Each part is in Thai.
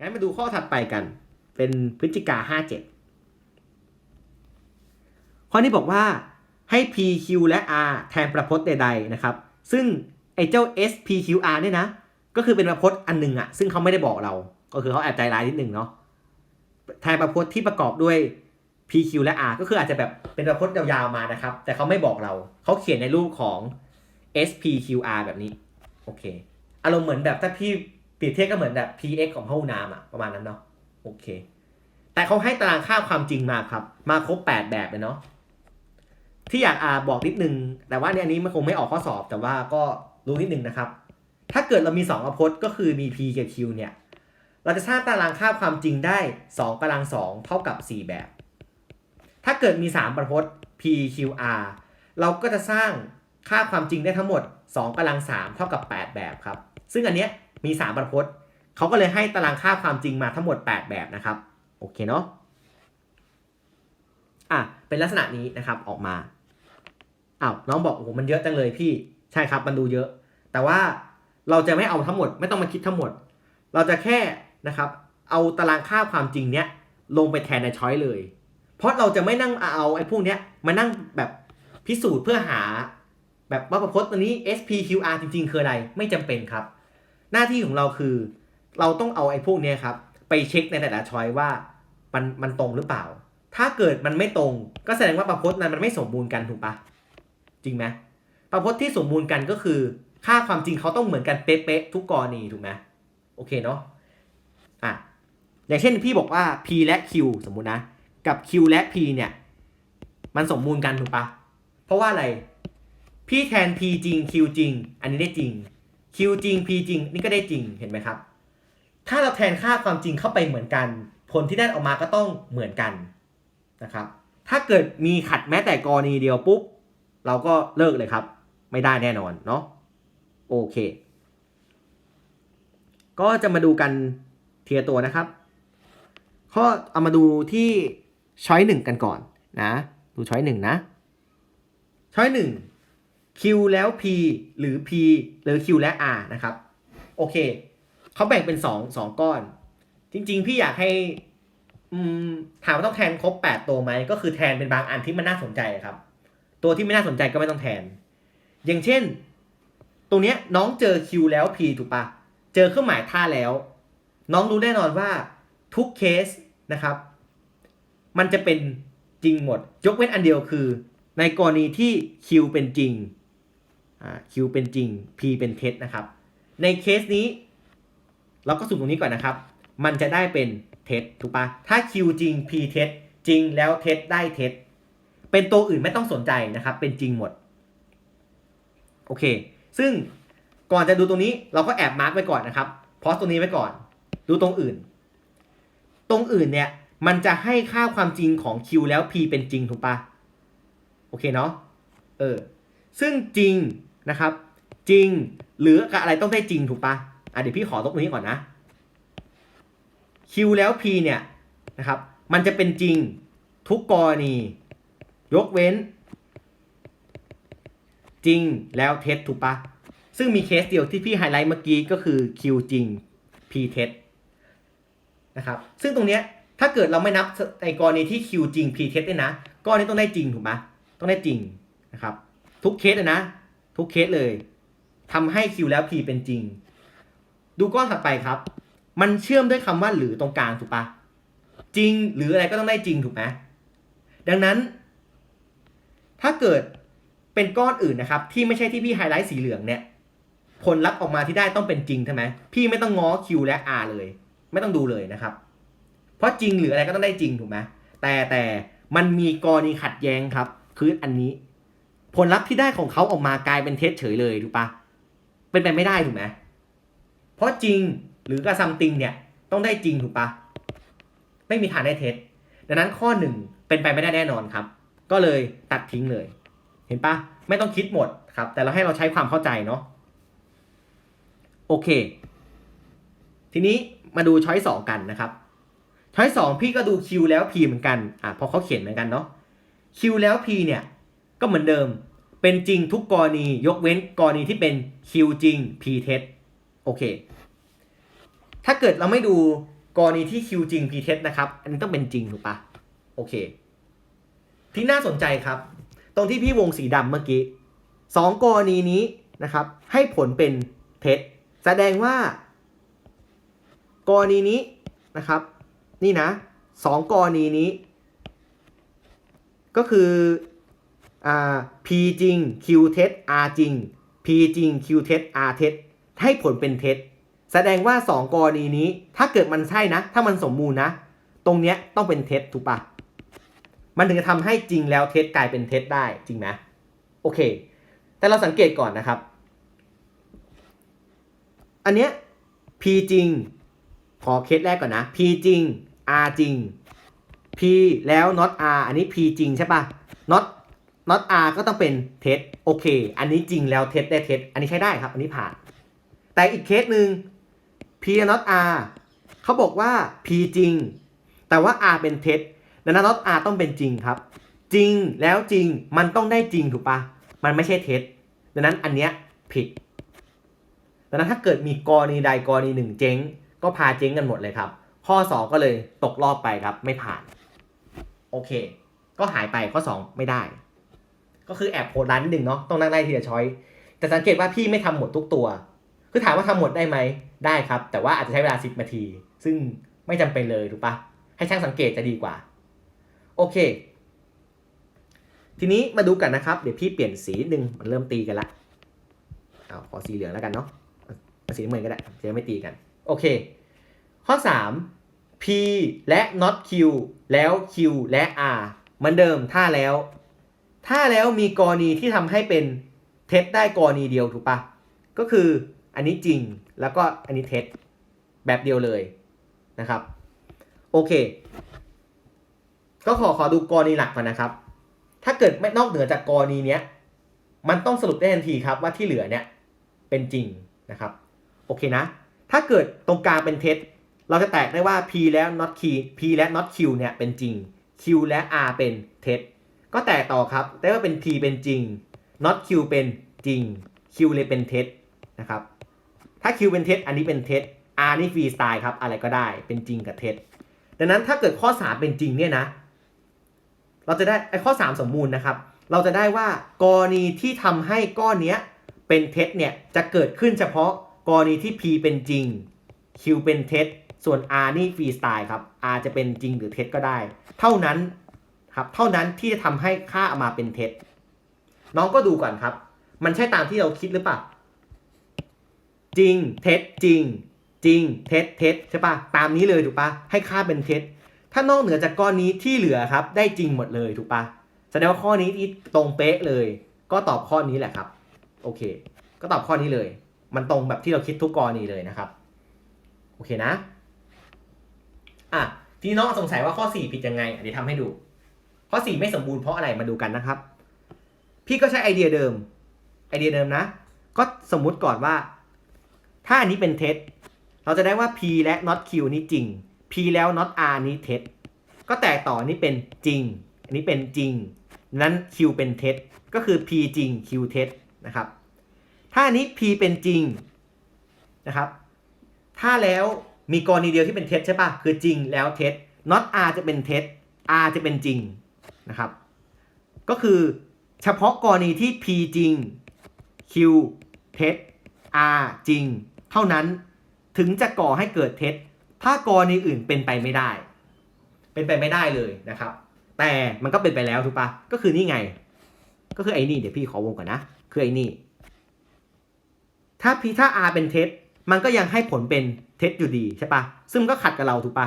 งั้นมาดูข้อถัดไปกัน เป็นพฤศจิกาห้าเจ็ดข้อนี้บอกว่าให้ P Q และ R แทนประพจน์ใดๆนะครับ ซึ่งไอ้เจ้า S P Q R เนี่ยนะ ก็คือเป็นประพจน์อันหนึ่งอะซึ่งเขาไม่ได้บอกเรา ก็คือเขาแอบใจร้ายนิดหนึ่งเนาะ แทนประพจน์ที่ประกอบด้วย P Q และ R ก็คืออาจจะแบบเป็นประพจน์ยาวๆมานะครับ แต่เขาไม่บอกเรา เขาเขียนในรูปของ S P Q R แบบนี้ โอเค อารมณ์เหมือนแบบถ้าพี่ เปรียบเทียบก็เหมือนแบบ PX ของห้องน้ำอะประมาณนั้นเนาะโอเค แต่เขาให้ตารางค่าความจริงมาครับ มาครบ 8 แบบเลยเนาะที่อยากอ่าบอกนิดนึง แต่ว่าเนี่ยอันนี้มันคงไม่ออกข้อสอบแต่ว่าก็รู้นิดนึงนะครับ ถ้าเกิดเรามี 2อพจน์ก็คือมี P กับ Q เนี่ยเราจะสร้างตารางค่าความจริงได้ 2กำลัง 2 เท่ากับ 4 แบบ ถ้าเกิดมี 3 ประพจน์ P Q R เราก็จะสร้างค่าความจริงได้ทั้งหมด 2กำลัง 3 เท่ากับ 8 แบบครับ ซึ่งอันเนี้ย มี3ประพจน์เขาก็เลยให้ตารางค่าความจริงมาทั้งหมด 8 แบบนะครับ โอเคเนาะอะเป็นลักษณะนี้นะครับออกมาอ้าวน้องบอกโอ้โหมันเยอะจังเลยพี่ใช่ครับมันดูเยอะ แต่ว่าเราจะไม่เอาทั้งหมด ไม่ต้องมาคิดทั้งหมด เราจะแค่นะครับ เอาตารางค่าความจริงเนี้ยลงไปแทนในช้อยเลย เพราะเราจะไม่นั่งเอาไอ้พวกเนี้ยมานั่งแบบพิสูจน์เพื่อหา แบบว่าประพจน์ตัวนี้ SPQR จริงๆ คืออะไร ไม่จำเป็นครับ หน้าที่ของเราคือ เราต้องเอาไอ้พวกนี้ครับ ไปเช็คในแต่ละช้อยว่ามันมันตรงหรือเปล่า ถ้าเกิดมันไม่ตรง ก็แสดงว่าประพจน์นั้นมันไม่สมบูรณ์กันถูกปะจริงไหมประพจน์ที่สมบูรณ์กันก็คือ ค่าความจริงเขาต้องเหมือนกันเป๊ะๆทุกกรณีถูกไหมโอเคเนาะอะอย่างเช่นพี่บอกว่า P และ Q สมมุตินะ กับ Q และ P เนี่ย มันสมบูรณ์กันถูกปะเพราะว่าอะไร พี่แทน P จริง Q จริง อันนี้ได้จริง Q จริง P จริง นี่ก็ได้จริงเห็นไหมครับ ถ้าเราแทนค่าความจริงเข้าไปเหมือนกัน ผลที่ได้ออกมาก็ต้องเหมือนกันนะครับ ถ้าเกิดมีขัดแม้แต่กรณีเดียวปุ๊บ เราก็เลิกเลยครับ ไม่ได้แน่นอนเนาะโอเค ก็จะมาดูกันเทียตัวนะครับ ข้อเอามาดูที่ช้อยหนึ่งกันก่อนนะ ดูช้อยหนึ่งนะช้อยหนึ่ง Q แล้ว P หรือ P หรือ Q และ R นะครับ โอเค เขาแบ่งเป็น 2 2 ก้อน จริง ๆ พี่อยากให้ถามว่าต้องแทนครบ 8 ตัวไหม ก็คือแทนเป็นบางอันที่มันน่าสนใจครับ ตัวที่ไม่น่าสนใจก็ไม่ต้องแทน อย่างเช่น ตรงเนี้ยน้องเจอ Q แล้ว P ถูกปะเจอเครื่องหมายท่าแล้ว น้องรู้แน่นอนว่าทุกเคสนะครับ มันจะเป็นจริงหมด ยกเว้นอันเดียวคือ ในกรณีที่ Q เป็นจริง Q เป็นจริง P เป็นเท็จนะครับ ในเคสนี้ เราก็สุ่มตรงนี้ก่อนนะครับ มันจะได้เป็นเท็จถูกปะถ้า Q จริง P เท็จจริงแล้วเท็จได้เท็จเป็นตัวอื่นไม่ต้องสนใจนะครับ เป็นจริงหมด โอเค ซึ่งก่อนจะดูตรงนี้เราก็แอบมาร์กไว้ก่อนนะครับพอสตรงนี้ไว้ก่อน ดูตรงอื่น ตรงอื่นเนี่ย มันจะให้ค่าความจริงของ Q แล้ว P เป็นจริงถูกปะโอเคเนาะเออซึ่งจริง นะครับ จริงหรืออะไรต้องได้จริงถูกปะอะเดี๋ยวพี่ขอตรงนี้ก่อนนะ Q แล้ว P เนี่ยนะครับ มันจะเป็นจริงทุกกรณี ยกเว้น จริงแล้วเท็จถูกปะซึ่งมีเคสเดียวที่พี่ไฮไลท์เมื่อกี้ก็คือ Q จริง P เท็จนะครับ ซึ่งตรงเนี้ยถ้าเกิดเราไม่นับในกรณีที่ Q จริง P เท็จเนี่ยนะกรณีต้องได้จริงถูกไหมต้องได้จริงนะครับ ทุกเคสเลยนะ ทุกเคสเลยทำให้ Q แล้ว P เป็นจริง ดูก้อนถัดไปครับ มันเชื่อมด้วยคำว่าหรือตรงกลางถูกปะจริงหรืออะไรก็ต้องได้จริงถูกไหมดังนั้น ถ้าเกิดเป็นก้อนอื่นนะครับ ที่ไม่ใช่ที่พี่ไฮไลท์สีเหลืองเนี่ย ผลลัพธ์ออกมาที่ได้ต้องเป็นจริงใช่ไหมพี่ไม่ต้องง้อ Q และ R เลย ไม่ต้องดูเลยนะครับ เพราะจริงหรืออะไรก็ต้องได้จริงถูกไหมแต่แต่มันมีกรณีขัดแย้งครับ คืออันนี้ ผลลัพธ์ที่ได้ของเขาออกมากลายเป็นเท็จเฉยเลยถูกปะเป็นไปไม่ได้ถูกไหมเพราะจริงหรือกระซัมติงเนี่ยต้องได้จริงถูกปะไม่มีทางได้เท็จดังนั้นข้อหนึ่งเป็นไปไม่ได้แน่นอนครับ ก็เลยตัดทิ้งเลย เห็นปะไม่ต้องคิดหมดครับ แต่เราให้เราใช้ความเข้าใจเนาะโอเค ทีนี้มาดูช้อยสองกันนะครับช้อยสองพี่ก็ดู Q แล้ว P เหมือนกันอะพอเขาเขียนเหมือนกันเนาะ Q แล้ว P เนี่ย ก็เหมือนเดิม เป็นจริงทุกกรณียกเว้นกรณีที่เป็น Q จริง P เท็จโอเค ถ้าเกิดเราไม่ดูกรณีที่ Q จริง P เท็จนะครับ อันนี้ต้องเป็นจริงถูกปะโอเค ที่น่าสนใจครับ ตรงที่พี่วงสีดำเมื่อกี้สองกรณีนี้นะครับ ให้ผลเป็นเท็จ แสดงว่า กรณีนี้นะครับ นี่นะสองกรณีนี้ ก็คือ อ่า P จริง Q เท็จ R จริง P จริง Q เท็จ R เท็จให้ผลเป็นเท็จ แสดงว่า 2 กรณีนี้ ถ้าเกิดมันใช่นะ ถ้ามันสมมูลนะ ตรงเนี้ยต้องเป็นเท็จถูกปะมันถึงจะทำให้จริงแล้วเท็จกลายเป็นเท็จได้จริงไหมโอเค แต่เราสังเกตก่อนนะครับ อันเนี้ย P จริง ขอเคสแรกก่อนนะ P จริง R จริง P แล้ว not R อันนี้ P จริงใช่ปะ not not R ก็ต้องเป็นเท็จโอเค อันนี้จริงแล้วเท็จได้เท็จอันนี้ใช้ได้ครับ อันนี้ผ่าน แต่อีกเคสหนึ่ง P not R เขาบอกว่า P จริง แต่ว่า R เป็นเท็จดังนั้น not R ต้องเป็นจริงครับ จริงแล้วจริงมันต้องได้จริงถูกปะมันไม่ใช่เท็จดังนั้นอันเนี้ยผิดดังนั้นถ้าเกิดมีกรณีใดกรณีหนึ่งเจ๊ง ก็พาเจ๊งกันหมดเลยครับ ข้อ 2 ก็เลยตกรอบไปครับไม่ผ่าน โอเค ก็หายไปข้อ 2 ไม่ได้ ก็คือแอบโหดร้ายนิดหนึ่งเนาะต้องนั่งไล่ทีละช้อยแต่สังเกตว่าพี่ไม่ทำหมดทุกตัว คือถามว่าทำหมดได้ไหมได้ครับ แต่ว่าอาจจะใช้เวลา 10นาที ซึ่งไม่จำเป็นเลยถูกปะให้ช่างสังเกตจะดีกว่า โอเค ทีนี้มาดูกันนะครับ เดี๋ยวพี่เปลี่ยนสีหนึ่งมันเริ่มตีกันละเอาขอสีเหลืองแล้วกันเนาะสีน้ำเงินก็ได้จะได้ไม่ตีกัน โอเค ข้อ 3 P และ not Q แล้ว Q และ R เหมือนเดิมถ้าแล้ว ถ้าแล้วมีกรณีที่ทำให้เป็นเท็จได้กรณีเดียวถูกปะก็คืออันนี้จริงแล้วก็อันนี้เท็จแบบเดียวเลยนะครับ โอเค ก็ขอขอดูกรณีหลักก่อนนะครับ ถ้าเกิดไม่นอกเหนือจากกรณีเนี้ยมันต้องสรุปได้ทันทีครับว่าที่เหลือเนี่ยเป็นจริงนะครับ โอเคนะ ถ้าเกิดตรงกลางเป็นเท็จเราจะแตกได้ว่า P แล้ว not Q P และ not Q เนี่ยเป็นจริง Q และ R เป็นเท็จ ก็แตกต่อครับได้ว่าเป็น P เป็นจริง not Q เป็นจริง Q เลยเป็นเท็จนะครับ ถ้า Q เป็นเท็จ อันนี้เป็นเท็จ R นี่ฟรีสไตล์ครับ อะไรก็ได้ เป็นจริงกับเท็จ ดังนั้นถ้าเกิดข้อ 3 เป็นจริงเนี่ยนะ เราจะได้ไอ้ข้อ 3 สมมูลนะครับ เราจะได้ว่ากรณีที่ทำให้ก้อนเนี้ยเป็นเท็จเนี่ยจะเกิดขึ้นเฉพาะกรณีที่ P เป็นจริง Q เป็นเท็จ ส่วน R นี่ฟรีสไตล์ครับ R จะเป็นจริงหรือเท็จก็ได้ เท่านั้น ครับเท่านั้นที่จะทำให้ค่าออกมาเป็นเท็จ น้องก็ดูก่อนครับ มันใช่ตามที่เราคิดหรือเปล่าจริงเท็จจริง จริง เท็จเท็จใช่ปะตามนี้เลยถูกปะให้ค่าเป็นเท็จ ถ้านอกเหนือจากก้อนนี้ที่เหลือครับ ได้จริงหมดเลยถูกปะแสดงว่าข้อนี้ตรงเป๊ะเลย ก็ตอบข้อนี้แหละครับ โอเค ก็ตอบข้อนี้เลย มันตรงแบบที่เราคิดทุกกรณีเลยนะครับ โอเคนะอะทีนี้น้องสงสัยว่าข้อ 4 ผิดยังไงอันนี้ทำให้ดู ข้อ4ไม่สมบูรณ์เพราะอะไรมาดูกันนะครับ พี่ก็ใช้ไอเดียเดิม ไอเดียเดิมนะ ก็สมมุติก่อนว่า ถ้าอันนี้เป็นเท็จเราจะได้ว่า P และ not Q นี้จริง P แล้ว not R นี้เท็จ ก็แตกต่อนนี้เป็นจริง อันนี้เป็นจริง นั้น Q เป็นเท็จ ก็คือ P จริง Q เท็จนะครับ ถ้าอันนี้ P เป็นจริงนะครับ ถ้าแล้วมีกรณีเดียวที่เป็นเท็จใช่ปะคือจริงแล้วเท็จ not R จะเป็นเท็จ R จะเป็นจริง นะครับ ก็คือเฉพาะกรณีที่ P จริง Q เท็จ R จริง เท่านั้นถึงจะก่อให้เกิดเท็จ ถ้ากรณีอื่นเป็นไปไม่ได้ เป็นไปไม่ได้เลยนะครับ แต่มันก็เป็นไปแล้วถูกปะก็คือนี่ไง ก็คือไอ้นี่เดี๋ยวพี่ขอวงก่อนนะ คือไอ้นี่ ถ้า P ถ้า R เป็นเท็จ มันก็ยังให้ผลเป็นเท็จอยู่ดีใช่ปะซึ่งก็ขัดกับเราถูกปะ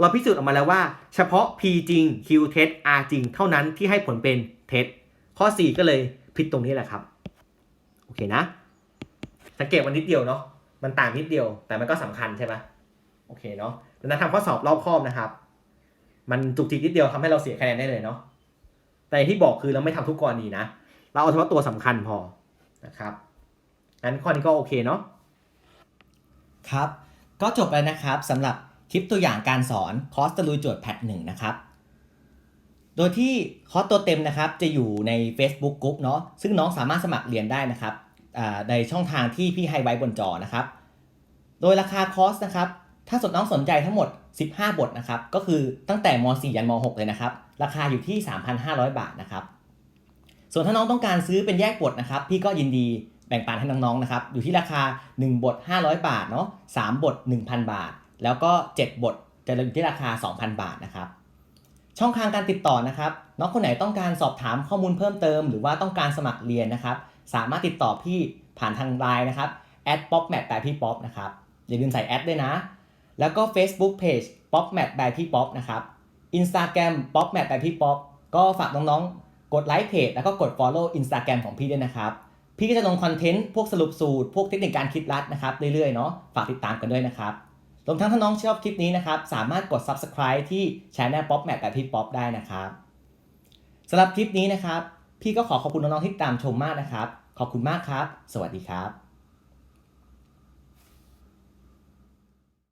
เราพิสูจน์ออกมาแล้วว่า เฉพาะ P จริง Q เท็จ R จริง เท่านั้นที่ให้ผลเป็นเท็จ ข้อ 4 ก็เลยผิดตรงนี้แหละครับ โอเคนะ สังเกตมันนิดเดียวเนาะ มันต่างนิดเดียว แต่มันก็สำคัญใช่ปะโอเคเนาะดังนั้นทำข้อสอบรอบคอบนะครับ มันจุกจิกนิดเดียวทำให้เราเสียคะแนนได้เลยเนาะ แต่ที่บอกคือเราไม่ทำทุกกรณีนะ เราเอาเฉพาะตัวสำคัญพอ นะครับ งั้นข้อนี้ก็โอเคเนาะ ครับ ก็จบแล้วนะครับสำหรับ คลิปตัวอย่างการสอนคอร์สตะลุยโจทย์แพทหนึ่งนะครับ โดยที่คอร์สตัวเต็มนะครับจะอยู่ใน Facebook Group เนาะซึ่งน้องสามารถสมัครเรียนได้นะครับในช่องทางที่พี่ให้ไว้บนจอนะครับ โดยราคาคอร์สนะครับ ถ้าสนน้องสนใจทั้งหมด 15 บทนะครับ ก็คือตั้งแต่ม .4 ยันม .6 เลยนะครับ ราคาอยู่ที่ 3,500 บาทนะครับ ส่วนถ้าน้องต้องการซื้อเป็นแยกบทนะครับ พี่ก็ยินดีแบ่งปันให้น้องๆนะครับ อยู่ที่ราคา 1 บท 500 บาทเนาะ3บท 1,000 บาท แล้วก็ 7 บทจะอยู่ที่ราคา 2,000 บาทนะครับ ช่องทางการติดต่อนะครับ น้องคนไหนต้องการสอบถามข้อมูลเพิ่มเติม หรือว่าต้องการสมัครเรียนนะครับ สามารถติดต่อพี่ผ่านทางไลน์นะครับ @popmat แปลพี่ป๊อปนะครับ อย่าลืมใส่แอดด้วยนะ แล้วก็ Facebook Page popmat แปลพี่ป๊อปนะครับ Instagram popmat แปลพี่ป๊อปก็ฝากน้องๆ กดไลค์เพจแล้วก็กด Follow Instagram ของพี่ด้วยนะครับ พี่ก็จะลงคอนเทนต์พวกสรุปสูตร พวกเทคนิคการคิดรัดนะครับเรื่อยๆเนาะ ฝากติดตามกันด้วยนะครับ รวมทั้งถ้าน้องชอบคลิปนี้นะครับ สามารถกด Subscribe ที่ Channel pop map แบบพี่ป๊อปได้นะครับสำหรับคลิปนี้นะครับ พี่ก็ขอขอบคุณน้องๆที่ตามชมมากนะครับ ขอบคุณมากครับ สวัสดีครับ